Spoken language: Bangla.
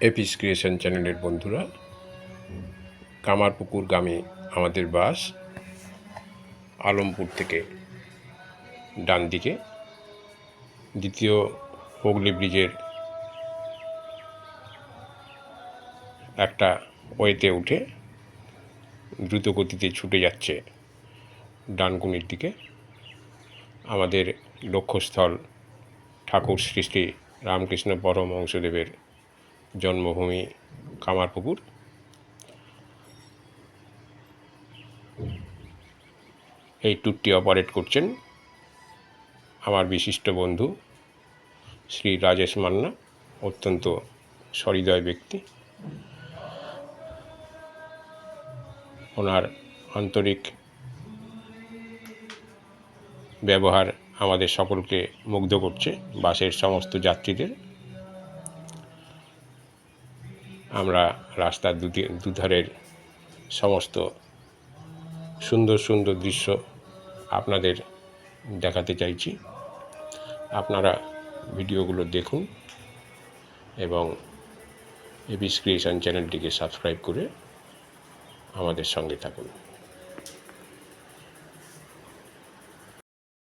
এপিস ক্রিয়েশন চ্যানেলের বন্ধুরা কামারপুকুর গ্রামে আমাদের বাস আলমপুর থেকে ডান দিকে, দ্বিতীয় হুগলি ব্রিজের একটা ওয়েতে উঠে দ্রুত গতিতে ছুটে যাচ্ছে ডানকুনির দিকে। আমাদের লক্ষ্যস্থল ঠাকুর শ্রী শ্রী রামকৃষ্ণ পরমহংসদেবের জন্মভূমি কামারপুকুর। এই ট্যুরটি অপারেট করছেন আমার বিশিষ্ট বন্ধু শ্রী রাজেশ মান্না, অত্যন্ত সহৃদয় ব্যক্তি। ওনার আন্তরিক ব্যবহার আমাদের সকলকে মুগ্ধ করছে বাসের সমস্ত যাত্রীদের। আমরা রাস্তার দুধারের সমস্ত সুন্দর সুন্দর দৃশ্য আপনাদের দেখাতে চাইছি। আপনারা ভিডিওগুলো দেখুন এবং এবিস ক্রিয়েশন চ্যানেলটিকে সাবস্ক্রাইব করে আমাদের সঙ্গে থাকুন।